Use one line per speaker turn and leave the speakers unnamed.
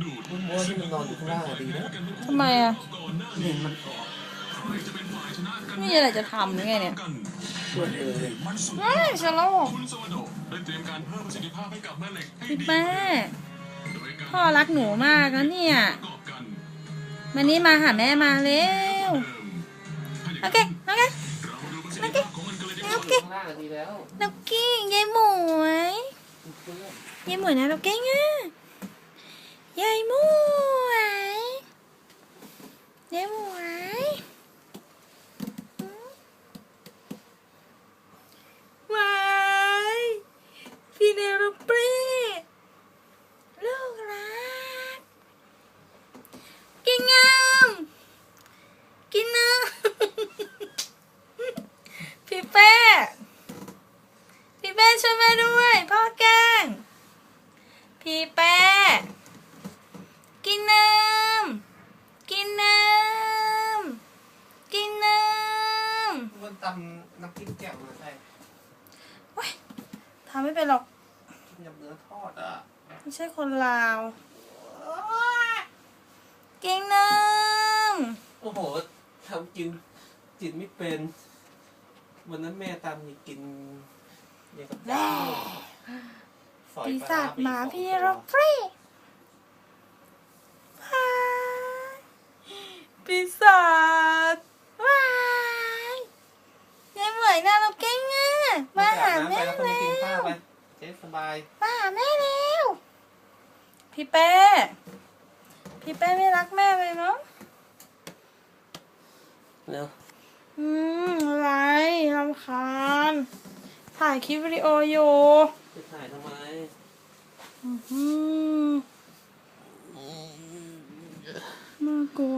มึงว่าที่มันนอนอยู่ข้างล่างอะดีนะ
ทำไมอะ
เห็นมัน
ไม่มีอะไรจะทำหรือไงเนี่ย
ช่วยเออ
ไม่ฉลอง
คุณสวโดได้เตรียมการเพิ่มประสิทธิภาพให้กับแม่เล็กให้
พี่
ดี
แม่พ่อรักหนูมากนะเนี่ย
ประกอบกัน
วันนี้มาหาแม่มาเร็ว โอเค โอเค
เรามาดูประสิทธิภาพขอเลยดีก
โอเค
ข้างล่างอะดีแล้ว
นกกี้ยายหมวย
เพื่อน
ยายหมวยนะนกกี้อะ ยายหมวยยายหมวยอืมวายพี่เนรปรีลูกรัก กินงามกินน้ำพี่แป้พี่แป้ช่วยแม่ด้วย พ่อแกล้ง พี่แป้กินน้ำ กินน้ำ กินน้
มั นตำน้ำพริกแจ่วมาใช่ำ
ทำไม่เป็นหรอก
กินกับเนื้อทอดอะ
ไม่ใช่คนลาวกินน้
โอ้โหทำกินกินไม่เป็น วันนั้นแม่ตำนี่กินเนี่ยกับำ
แร่
ฝอย
ปี
ปล
ศาจ
ร้ไป
หมา
สอง
พี่
ตัว
รบฟรีว้ายปีศาจว้ายยายเหมยน่ารักเก่งอะ มาหาแม่
ไปแล้วก็ไป
แล้
กินข้าว
ว
ไปเจ๊สบาย
มาหาแม่แล้วพี่เป้พี่เป้ไม่รักแม่เลยเนาะ
เร็ว
อืมอะไรรำคาญถ่ายคลิปวิดีโออยู่
จะถ่ายทำไม
อืมน่ากลัวว่ะตุกติด